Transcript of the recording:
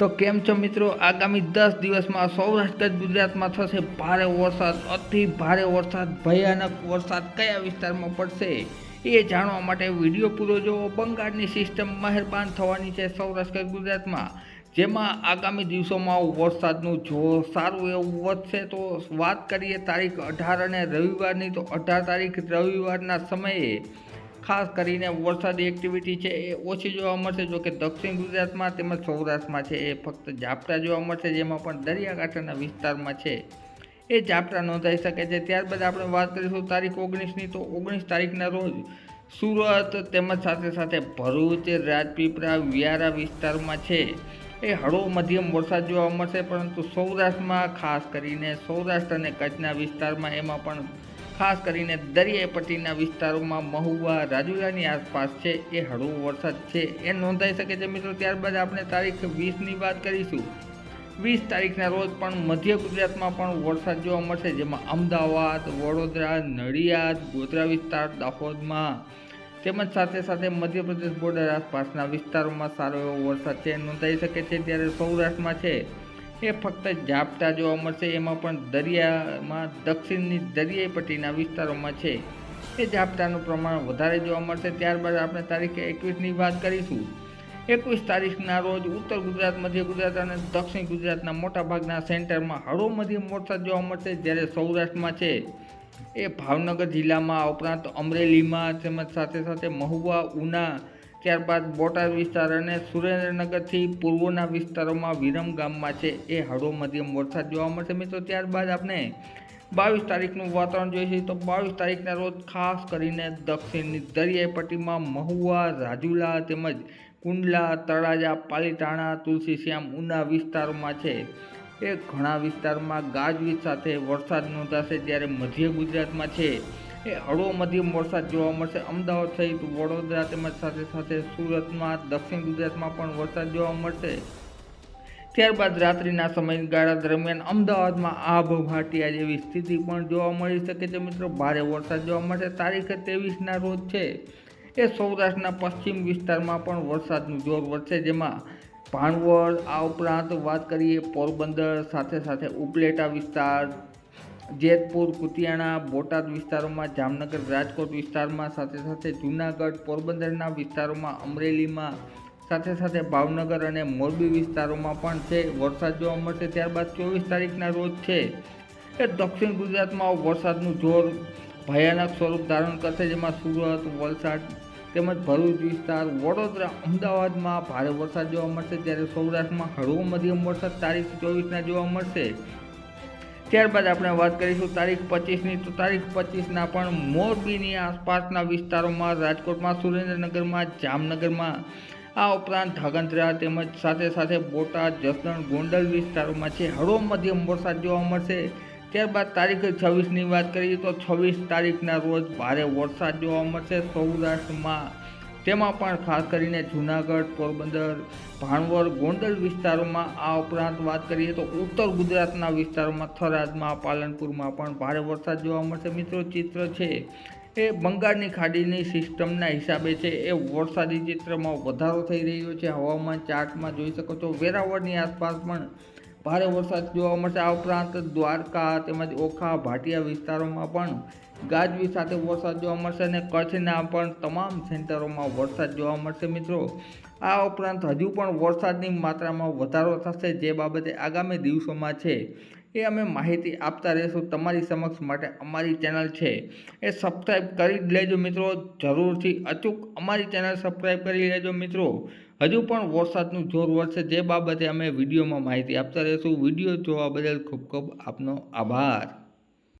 તો કેમ છો મિત્રો? આગામી દસ દિવસમાં સૌરાષ્ટ્ર ગુજરાતમાં થશે ભારે વરસાદ. અતિ ભારે વરસાદ, ભયાનક વરસાદ કયા વિસ્તારમાં પડશે એ જાણવા માટે વીડિયો પૂરો જોવો. બંગાળની સિસ્ટમ મહેરબાન થવાની છે સૌરાષ્ટ્ર ગુજરાતમાં. જેમાં આગામી દિવસોમાં વરસાદનું જોર સારું એવું વધશે તો વાત કરીએ તારીખ અઢાર અને રવિવારની. તો અઢાર તારીખ રવિવારના સમયે ખાસ કરીને વરસાદી એક્ટિવિટી છે એ ઓછી જોવા મળશે, જો કે દક્ષિણ ગુજરાતમાં તેમજ સૌરાષ્ટ્રમાં છે એ ફક્ત ઝાપટા જોવા મળશે, જેમાં પણ દરિયાકાંઠાના વિસ્તારમાં છે. એ ઝાપટા નોંધાઈ શકે છે. ત્યારબાદ આપણે વાત કરીશું તારીખ ઓગણીસની. તો ઓગણીસ તારીખના રોજ સુરત તેમજ સાથે સાથે ભરૂચ, રાજપીપળા, વિયારા વિસ્તારમાં છે. એ હળવો મધ્યમ વરસાદ જોવા મળશે, પરંતુ સૌરાષ્ટ્રમાં ખાસ કરીને સૌરાષ્ટ્ર અને કચ્છના વિસ્તારમાં એમાં પણ ખાસ કરીને દરિયાઈ પટ્ટીના વિસ્તારોમાં મહુવા રાજુલાની આસપાસ છે, એ હળવો વરસાદ છે. એ નોંધાઈ શકે છે મિત્રો, ત્યારબાદ આપણે તારીખ વીસની વાત કરીશું. વીસ તારીખના રોજ પણ મધ્ય ગુજરાતમાં પણ વરસાદ જોવા મળશે, જેમાં અમદાવાદ, વડોદરા, નડિયાદ, ગોધરા વિસ્તાર, દાહોદમાં તેમજ સાથે સાથે મધ્યપ્રદેશ બોર્ડર આસપાસના વિસ્તારોમાં સારો એવો વરસાદ છે નોંધાઈ શકે છે. ત્યારે સૌરાષ્ટ્રમાં છે એ ફક્ત ઝાપટા જોવા મળશે. એમાં પણ દરિયામાં, દક્ષિણની દરિયાઈ પટ્ટીના વિસ્તારોમાં છે. એ ઝાપટાનું પ્રમાણ વધારે જોવા મળશે. ત્યારબાદ આપણે તારીખે એકવીસની વાત કરીશું. એકવીસ તારીખના રોજ ઉત્તર ગુજરાત, મધ્ય ગુજરાત અને દક્ષિણ ગુજરાતના મોટાભાગના સેન્ટરમાં હળવો મધ્યમ વરસાદ જોવા મળશે, જ્યારે સૌરાષ્ટ્રમાં છે. એ ભાવનગર જિલ્લામાં ઉપરાંત અમરેલીમાં તેમજ સાથે સાથે મહુવા, ઉના ત્યારબાદ બોટાદ વિસ્તાર અને સુરેન્દ્રનગરથી પૂર્વના વિસ્તારોમાં વિરમ ગામમાં છે એ હળવો મધ્યમ વરસાદ જોવા મળશે મિત્રો. ત્યારબાદ આપણે બાવીસ તારીખનું વાતાવરણ જોઈએ છે તો બાવીસ તારીખના રોજ ખાસ કરીને દક્ષિણની દરિયાઈ પટ્ટીમાં મહુવા, રાજુલા તેમજ કુંડલા, તળાજા, પાલીતાણા તુલસીશ્યામ ઉના વિસ્તારોમાં છે. એ ઘણા વિસ્તારમાં ગાજવીજ સાથે વરસાદ નોંધાશે જ્યારે મધ્ય ગુજરાતમાં છે. એ હળવો મધ્યમ વરસાદ જોવા મળશે. અમદાવાદ સહિત વડોદરા તેમજ સાથે સાથે સુરતમાં, દક્ષિણ ગુજરાતમાં પણ વરસાદ જોવા મળશે. ત્યારબાદ રાત્રિના સમયગાળા દરમિયાન અમદાવાદમાં આભ ભાટિયા જેવી સ્થિતિ પણ જોવા મળી શકે છે મિત્રો. ભારે વરસાદ જોવા મળશે. તારીખે ત્રેવીસના રોજ છે. એ સૌરાષ્ટ્રના પશ્ચિમ વિસ્તારમાં પણ વરસાદનું જોર વધશે. જેમાં ભાણવડ, આ ઉપરાંત વાત કરીએ પોરબંદર, સાથે સાથે ઉપલેટા વિસ્તાર જેતપુર, કુતિયાણા, બોટાદ વિસ્તારોમાં, જામનગર, રાજકોટ વિસ્તારમાં, સાથે સાથે જૂનાગઢ, પોરબંદરના વિસ્તારોમાં, અમરેલીમાં, સાથે સાથે ભાવનગર અને મોરબી વિસ્તારોમાં પણ છે. વરસાદ જોવા મળશે ત્યારબાદ ચોવીસ તારીખના રોજ છે. એ દક્ષિણ ગુજરાતમાં વરસાદનું જોર ભયાનક સ્વરૂપ ધારણ કરશે, જેમાં સુરત, વલસાડ તેમજ ભરૂચ વિસ્તાર, વડોદરા, અમદાવાદમાં ભારે વરસાદ જોવા મળશે. ત્યારે સૌરાષ્ટ્રમાં હળવો મધ્યમ વરસાદ તારીખ ચોવીસના જોવા મળશે. ત્યારબાદ આપણે વાત કરીશું તારીખ પચીસની. તો તારીખ પચીસના પણ મોરબીની આસપાસના વિસ્તારોમાં, રાજકોટમાં, સુરેન્દ્રનગરમાં, જામનગરમાં આ ઉપરાંત ધાગંદ્રા તેમજ સાથે સાથે બોટાદ, જસદણ, ગોંડલ વિસ્તારોમાં છે. હળવો મધ્યમ વરસાદ જોવા મળશે. ત્યારબાદ તારીખ છવ્વીસની વાત કરીએ તો છવ્વીસ તારીખના રોજ ભારે વરસાદ જોવા મળશે. સૌરાષ્ટ્રમાં તેમાં પણ ખાસ કરીને જૂનાગઢ, પોરબંદર, ભાણવડ, ગોંડલ વિસ્તારોમાં આ ઉપરાંત વાત કરીએ તો ઉત્તર ગુજરાતના વિસ્તારોમાં થરાદમાં, પાલનપુરમાં પણ ભારે વરસાદ જોવા મળશે. મિત્રો, ચિત્ર છે એ બંગાળની ખાડીની સિસ્ટમના હિસાબે છે. એ વરસાદી ચિત્રમાં વધારો થઈ રહ્યો છે. હવામાન ચાર્ટમાં જોઈ શકો છો. વેરાવળની આસપાસ પણ ભારે વરસાદ જોવા મળશે. આ ઉપરાંત દ્વારકા તેમજ ઓખા, ભાટિયા વિસ્તારોમાં પણ ગાજવી સાથે વરસાદ જોવા મળશે અને કચ્છના પણ તમામ સેન્ટરોમાં વરસાદ જોવા મળશે મિત્રો. આ ઉપરાંત હજુ પણ વરસાદની માત્રામાં વધારો થશે, જે બાબતે આગામી દિવસોમાં છે. એ અમે માહિતી આપતા રહીશું તમારી સમક્ષ માટે અમારી ચેનલ છે. એ સબસ્ક્રાઈબ કરી લેજો મિત્રો, જરૂરથી. અચૂક અમારી ચેનલ સબસ્ક્રાઈબ કરી લેજો મિત્રો. હજુ પણ વરસાદનું જોર વધશે જે બાબતે અમે વિડીયોમાં માહિતી આપતા રહીશું. વીડિયો જોવા બદલ ખૂબ ખૂબ આપનો આભાર.